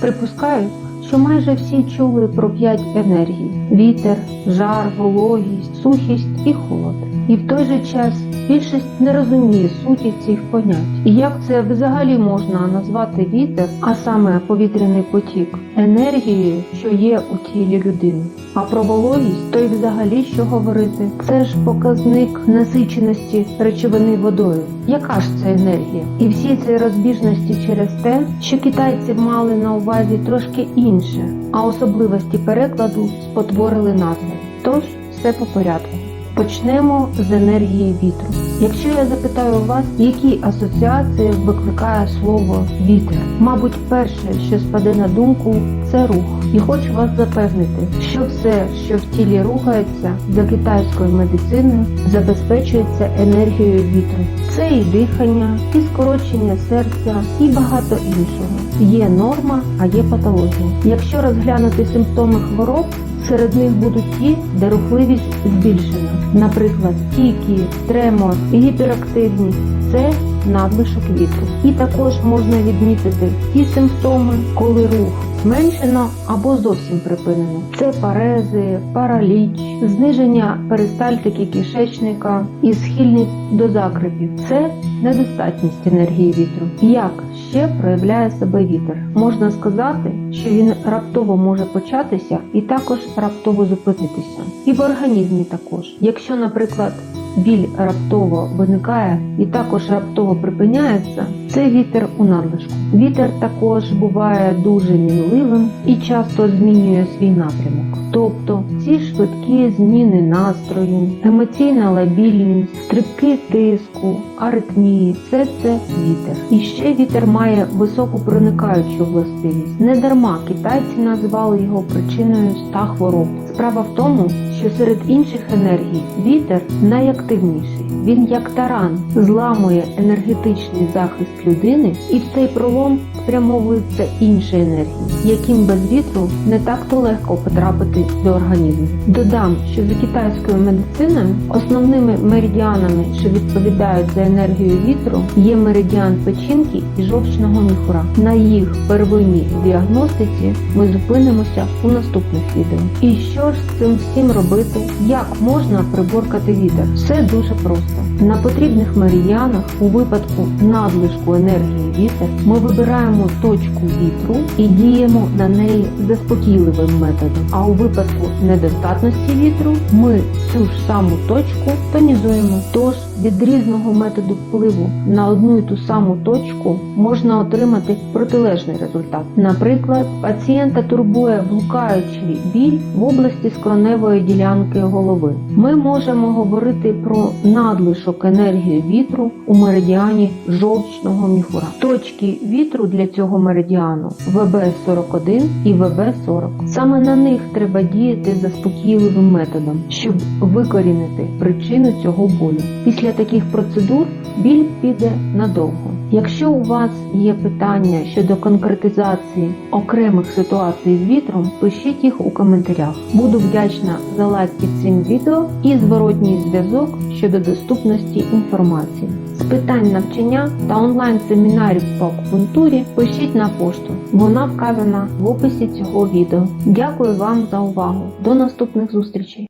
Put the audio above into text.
Припускаю, що майже всі чули про п'ять енергій: вітер, жар, вологість, сухість і холод. І в той же час більшість не розуміє суті цих понять. І як це взагалі можна назвати вітер, а саме повітряний потік, енергією, що є у тілі людини. А про вологість то й взагалі що говорити? Це ж показник насиченості речовини водою. Яка ж це енергія? І всі ці розбіжності через те, що китайці мали на увазі трошки інше, а особливості перекладу спотворили назви. Тож все по порядку. Почнемо з енергії вітру. Якщо я запитаю вас, які асоціації викликає слово вітер, мабуть, перше, що спаде на думку, це рух. І хочу вас запевнити, що все, що в тілі рухається за китайською медициною, забезпечується енергією вітру. Це і дихання, і скорочення серця, і багато іншого. Є норма, а є патологія. Якщо розглянути симптоми хвороб, Серед них будуть ті, де рухливість збільшена, наприклад, тікі, тремор, гіперактивність це надлишок вітру. І також можна відмітити ті симптоми, коли рух зменшено або зовсім припинено. Це парези, параліч, зниження перистальтики кишечника і схильність до закрипів. Це недостатність енергії вітру. Як ще проявляє себе вітер? Можна сказати, що він раптово може початися і також раптово зупинитися. І в організмі також. Якщо, наприклад, біль раптово виникає і також раптово припиняється, це вітер у надлишку. Вітер також буває дуже мінливим і часто змінює свій напрямок. Тобто ці швидкі зміни настрою, емоційна лабільність, стрибки тиску, аритмії все це вітер. І ще вітер має високу проникаючу властивість. Не дарма китайці назвали його причиною ста хвороб. Справа в тому, що серед інших енергій вітер найактивніший. Він як таран зламує енергетичний захист людини, і в цей пролом спрямовуються інші енергії, яким без вітру не так-то легко потрапити до організму. Додам, що за китайською медициною основними меридіанами, що відповідають за енергію вітру, є меридіан печінки і жовчного міхура. На їх первинній діагностиці ми зупинимося у наступних відео. І що ж з цим всім робити? Як можна приборкати вітер? Все дуже просто. На потрібних меридіанах у випадку надлишку енергії вітер ми вибираємо точку вітру і діємо на неї заспокійливим методом. А у випадку недостатності вітру ми цю ж саму точку тонізуємо. Тож від різного методу впливу на одну і ту саму точку можна отримати протилежний результат. Наприклад, пацієнта турбує блукаючий біль в області скроневої ділянки голови. Ми можемо говорити про надлишок енергії вітру у меридіані жовчного міхура. Точки вітру для цього меридіану ВБ-41 і ВБ-40. Саме на них треба діяти заспокійливим методом, щоб викорінити причину цього болю. Після таких процедур біль піде надовго. Якщо у вас є питання щодо конкретизації окремих ситуацій з вітром, пишіть їх у коментарях. Буду вдячна за лайк під цим відео і зворотній зв'язок щодо доступності інформації. Питань навчання та онлайн-семінарів по акупунктурі пишіть на пошту. Вона вказана в описі цього відео. Дякую вам за увагу. До наступних зустрічей!